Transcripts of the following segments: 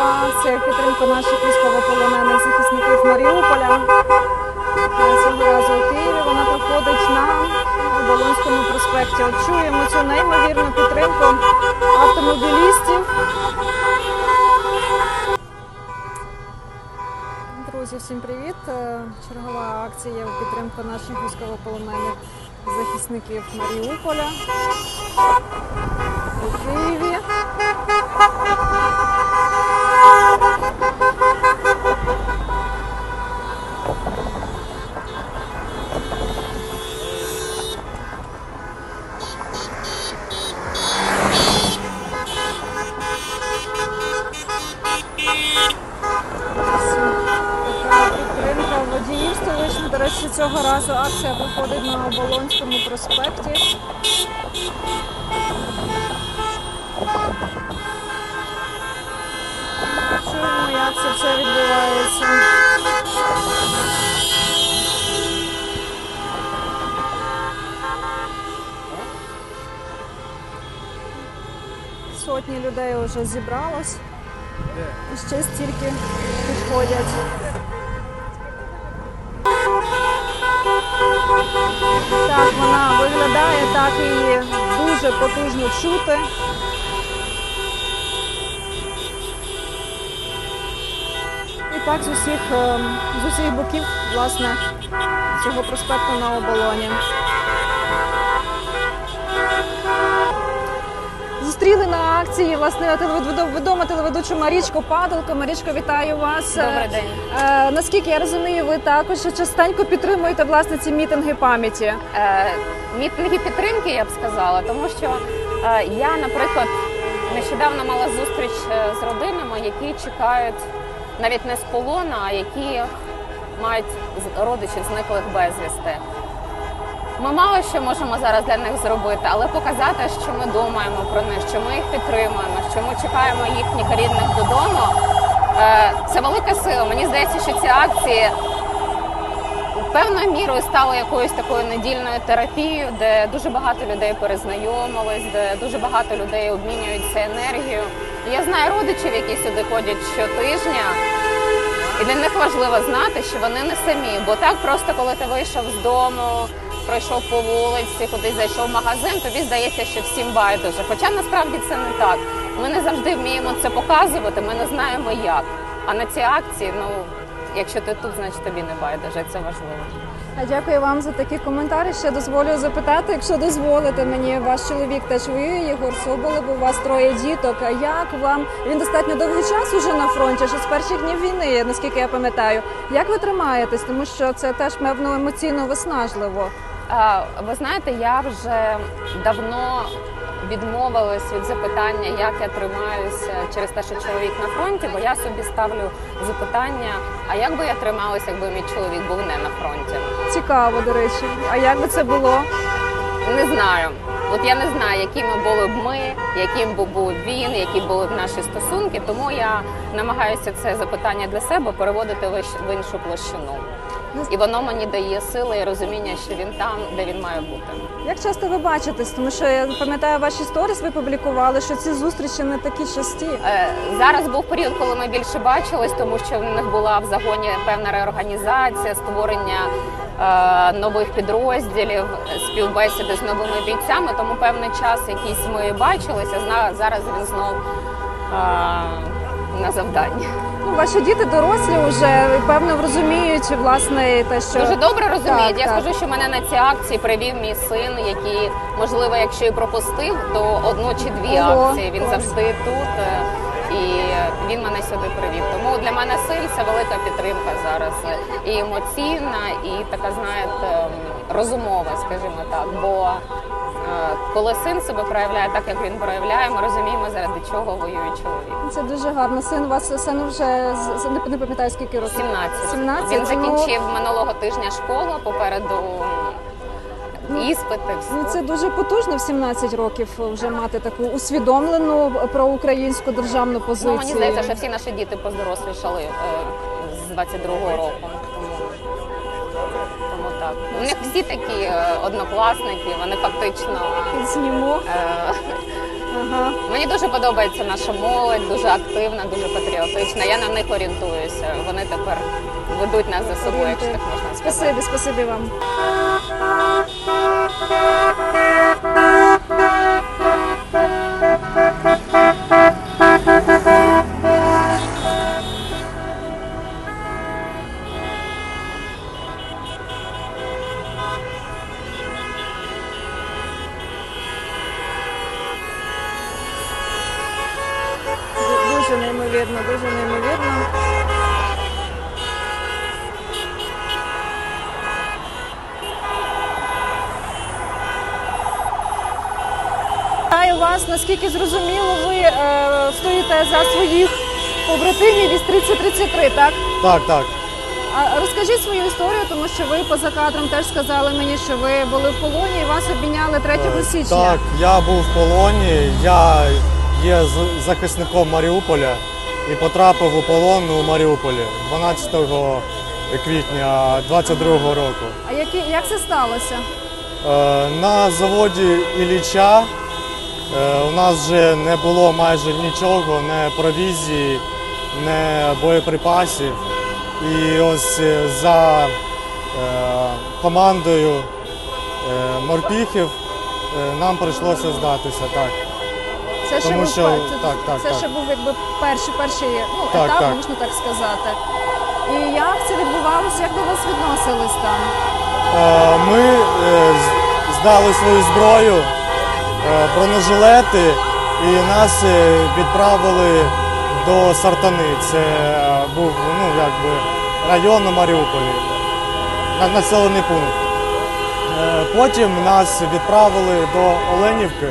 акція в підтримку наших військовополонених захисників Маріуполя. Е, Цього разу у Києві вона проходить на Оболонському проспекті. От чуємо цю неймовірну підтримку автомобілістів. Друзі, всім привіт! Е, Чергова акція у підтримку наших військовополонених захисників Маріуполя у Києві. До речі, цього разу акція проходить на Оболонському проспекті. Чуємо, як це все відбувається. Сотні людей вже зібралось. І ще стільки підходять. Так вона виглядає, так її дуже потужно чути. І так з усіх, е, з усіх боків, власне, цього проспекту на оболоні. Зустріли на акції власне телевед- відома телеведуча Марічко Падалко. Марічко, вітаю вас. Добрий день. Е, наскільки я розумію, ви також частенько підтримуєте власне ці мітинги пам'яті. Е, мітинги підтримки, я б сказала, тому що е, я, наприклад, нещодавно мала зустріч е, з родинами, які чекають навіть не з полону, а які мають родичів зниклих безвісти. Ми мало що можемо зараз для них зробити, але показати, що ми думаємо про них, що ми їх підтримуємо, що ми чекаємо їхніх рідних додому. е, Це велика сила. Мені здається, що ці акції певною мірою стало якоюсь такою недільною терапією, де дуже багато людей перезнайомились, де дуже багато людей обмінюються енергією. Я знаю родичів, які сюди ходять щотижня. І для них важливо знати, що вони не самі. Бо так просто, коли ти вийшов з дому, пройшов по вулиці, кудись зайшов в магазин, тобі здається, що всім байдуже. Хоча насправді це не так. Ми не завжди вміємо це показувати, ми не знаємо як. А на ці акції, ну якщо ти тут, значить тобі не байдуже. Це важливо. А дякую вам за такі коментарі. Ще дозволю запитати, якщо дозволите мені, ваш чоловік теж воює, Єгор Соболев, у вас троє діток. А Як вам він достатньо довгий час уже на фронті, ще з перших днів війни, наскільки я пам'ятаю. Як ви тримаєтесь? Тому що це теж певно емоційно виснажливо. Ви знаєте, я вже давно відмовилась від запитання, як я тримаюся через те, що чоловік на фронті, бо я собі ставлю запитання: а як би я трималася, якби мій чоловік був не на фронті? Цікаво, до речі. А як би це було? Не знаю. От я не знаю, якими були б ми, яким би був він, які були б наші стосунки. Тому я намагаюся це запитання для себе переводити в іншу площину. І воно мені дає сили і розуміння, що він там, де він має бути. Як часто ви бачитесь? Тому що я пам'ятаю ваші сторіс, ви публікували, що ці зустрічі не такі часті. Е, Зараз був період, коли ми більше бачились, тому що в них була в загоні певна реорганізація, створення е, нових підрозділів, співбесіди з новими бійцями. Тому певний час якийсь ми бачилися. Зараз він знов е, на завданні. Ваші діти дорослі вже певно розуміють власне те, що Дуже добре розуміють. Так, Я так. скажу, що мене на ці акції привів мій син, який, можливо, якщо і пропустив, то одну чи дві Ого, акції. Він клас. завжди тут. е, І він мене сюди привів. Тому для мене син це велика підтримка зараз. І емоційна, і така, знаєте, розумова, скажімо так. Бо е, коли син себе проявляє так, як він проявляє, ми розуміємо, заради чого воює чоловік. це дуже гарно. Син у вас сину вже не пам'ятаю скільки років. 17. 17? Він Ну, закінчив минулого тижня школу попереду іспити. все. Ну це дуже потужно в 17 років вже мати таку усвідомлену проукраїнську державну позицію. Ну, мені здається, що всі наші діти поздорослішали е, з 22-го року. Так. У них всі такі е, однокласники, вони фактично. Знімо. Е, Ага. мені дуже подобається наша молодь, дуже активна, дуже патріотична. Я на них орієнтуюся. Вони тепер ведуть нас за собою, якщо так можна сказати. Спасибі, спасибі вам. Вас. Наскільки зрозуміло, ви е, стоїте за своїх побратимів із 3033, так? Так, так. А розкажіть свою історію, тому що ви поза кадром теж сказали мені, що ви були в полоні і вас обміняли 3 січня. Так, я був в полоні, я є з- захисником Маріуполя і потрапив у полон у Маріуполі 12 квітня 22 року. А які, як це сталося? Е, На заводі Ілліча е, у нас вже не було майже нічого, не провізії, не боєприпасів. І ось е, за е, командою е, морпіхів е, нам прийшлося здатися. Так. Це ще Тому був що- це, так, так, це так. ще був якби перший перший ну, Так, етап, так. можна так сказати. І як це відбувалося? Як до вас відносились там? Е, Ми е, з- здали свою зброю, е, бронежилети, і нас е, відправили до Сартани. Це е, був ну, якби, район у Маріуполі, населений пункт. Е, Потім нас відправили до Оленівки,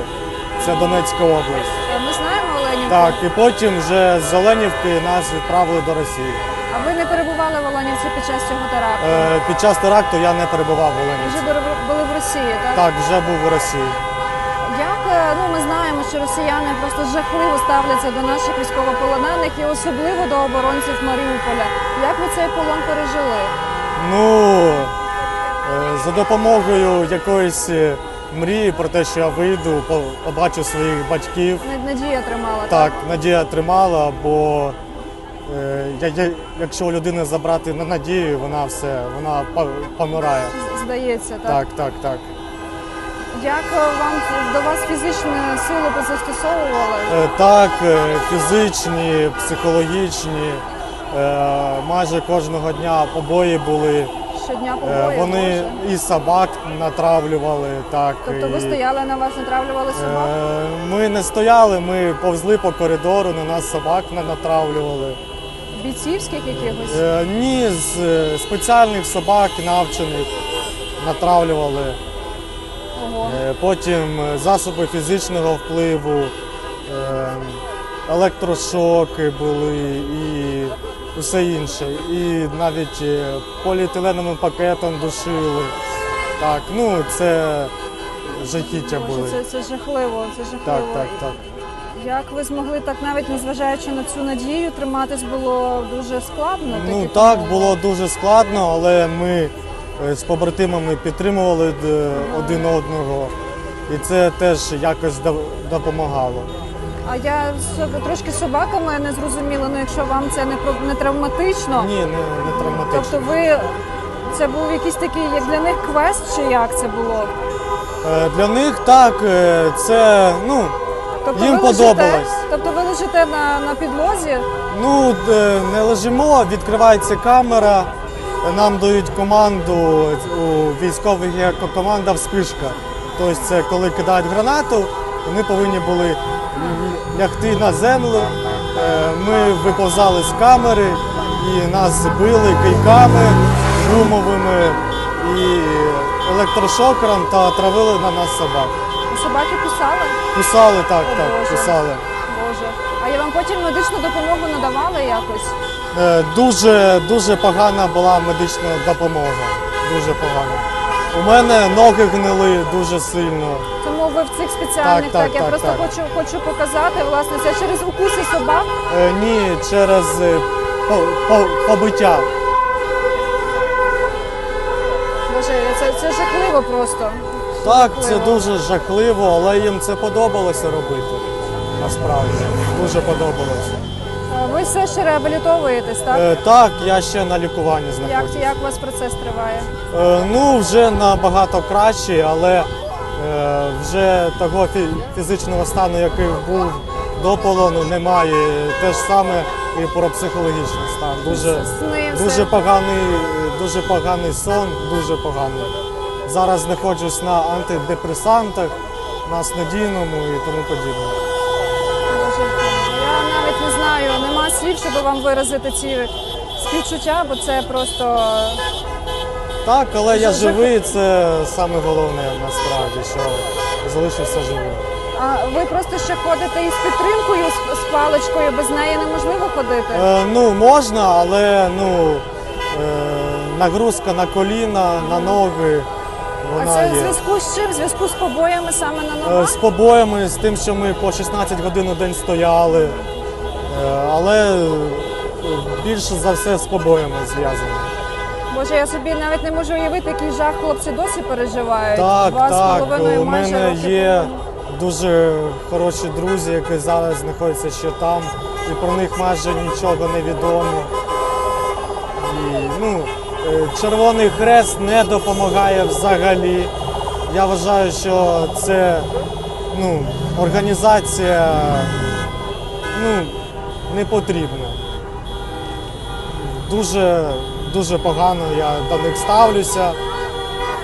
це Донецька область. Е, Ми знаємо Оленівку. Так, і потім вже з Оленівки нас відправили до Росії. А ви не перебували в Оленівці під час цього теракту? Е, Під час теракту я не перебував в Оленівці. Вже були в- Росії, так? Так, вже був у Росії. Е, ну ми знаємо, що росіяни просто жахливо ставляться до наших військовополонених і особливо до оборонців Маріуполя. Як ви цей полон пережили? Ну, е, за допомогою якоїсь е, мрії про те, що я вийду, побачу своїх батьків. Над- Надія тримала Так, Так, надія тримала, бо я- я- якщо у людини забрати на надію, вона все, вона помирає. Здається, так. Так, так, так. Як вам до вас фізичні сили застосовували? Е, Так, е, фізичні, психологічні. е, Майже кожного дня побої були. Щодня побої? Вони Боже. і собак натравлювали. Так, Тобто ви і- стояли на вас, натравлювали собак? Ми не стояли, ми повзли по коридору, на нас собак на- натравлювали. Бійцівських якихось? Ні, з спеціальних собак навчених натравлювали. Е, Потім е, засоби фізичного впливу, е, електрошоки були і усе інше. І навіть поліетиленовим пакетом душили. Так, ну це жахіття були. це, це жахливо, це жахливо. так, так. так. Як ви змогли так, навіть незважаючи на цю надію, триматись було дуже складно? Ну так, було дуже складно, але ми з побратимами підтримували один одного, і це теж якось допомагало. А я трошки з собаками не зрозуміла, ну якщо вам це не, не травматично, Ні, не, не травматично. тобто ви це був якийсь такий, як для них квест, чи як це було? Е, Для них так, е, це ну, Тобто Їм лежите- подобалось. Тобто ви лежите на, на підлозі, ну е, не лежимо, відкривається камера, нам дають команду у військових є команда вспишка. Тобто це коли кидають гранату, вони повинні були лягти на землю. Е, Ми виповзали з камери і нас били кийками гумовими і електрошокером та травили на нас собак. собаки кусали? Кусали так, О, так, Боже. кусали. Боже. А я вам потім медичну допомогу надавали якось? Е, Дуже дуже погана була медична допомога. Дуже погана. У мене ноги гнили дуже сильно. Тому ви в цих спеціальних, Так, так, я так, просто так. хочу, хочу показати, власне, це через укуси собак. Е, Ні, через е, по- по- побиття. Боже, це, це жахливо просто. Так, це дуже жахливо, але їм це подобалося робити. насправді. Дуже подобалось. Е, Ви все ще реабілітовуєтесь, так? Е, так, я ще на лікуванні Як, знаходжусь. як у вас процес триває? Е, ну, вже набагато краще, але е, вже того фі- фізичного стану, який був до полону, немає. Те ж саме і про психологічний стан. Дуже, Сни, все. дуже поганий, дуже поганий сон, дуже поганий. Зараз знаходжусь на антидепресантах, на снодійному і тому подібне. Навіть не знаю, нема слів, щоб вам виразити ці співчуття, бо це просто Так, але я живий, це саме головне насправді, що залишився живим. А ви просто ще ходите із підтримкою, з, з паличкою, без неї неможливо ходити. Е, ну, можна, але ну, е, нагрузка на коліна, на ноги. А Вона це в є. зв'язку з чим? В зв'язку з побоями саме на Е, ногах? З побоями, з тим, що ми по 16 годин у день стояли. Е, але е, більше за все з побоями зв'язано. Боже, я собі навіть не можу уявити, який жах хлопці досі переживають. Так, Два з так. половиною У майже мене роки є дуже хороші друзі, які зараз знаходяться ще там, і про них майже нічого не відомо. І, ну, Червоний Хрест не допомагає взагалі. Я вважаю, що це ну, організація ну, не потрібна. Дуже, дуже погано я до них ставлюся,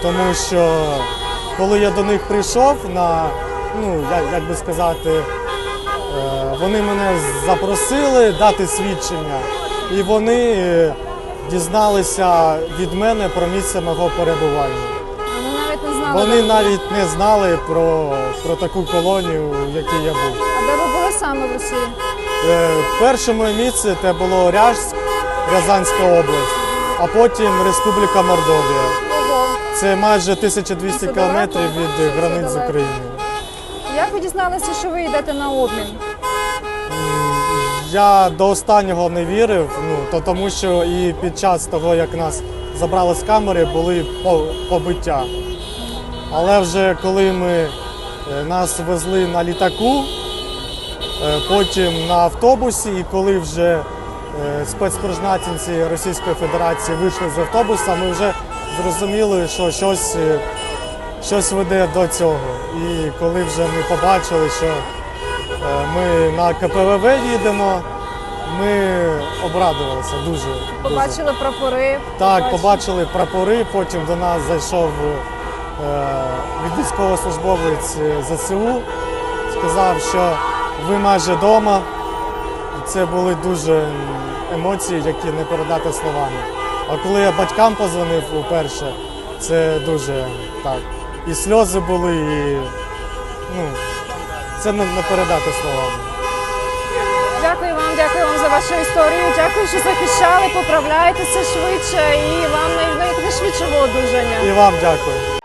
тому що коли я до них прийшов на, ну, як, як би сказати, е, вони мене запросили дати свідчення, і вони е, дізналися від мене про місце мого перебування. Вони навіть не знали. Вони де- навіть не знали про, про таку колонію, в якій я був. А де ви були саме в Росії? Е, Перше моє місце це було Ряжськ, Рязанська область, а потім Республіка Мордовія. Ого. Це майже 1200 Це кілометрів від Це границь з далеко. Україною. Як ви дізналися, що ви йдете на обмін? Я до останнього не вірив, ну то тому, що і під час того, як нас забрали з камери, були побиття. Але вже коли ми е, нас везли на літаку, е, потім на автобусі, і коли вже е, спецпризначенці Російської Федерації вийшли з автобуса, ми вже зрозуміли, що щось, щось веде до цього. І коли вже ми побачили, що Ми на КПВВ їдемо. Ми обрадувалися дуже. Побачили прапори. Так, побачили прапори. Потім до нас зайшов е, від військовослужбовець ЗСУ, сказав, що ви майже вдома. Це були дуже емоції, які не передати словами. А коли я батькам позвонив уперше, це дуже так. І сльози були, і ну, це не, не передати словами. Дякую вам, дякую вам за вашу історію. Дякую, що захищали, поправляйтеся швидше і вам най- найшвидшого одужання. І вам дякую.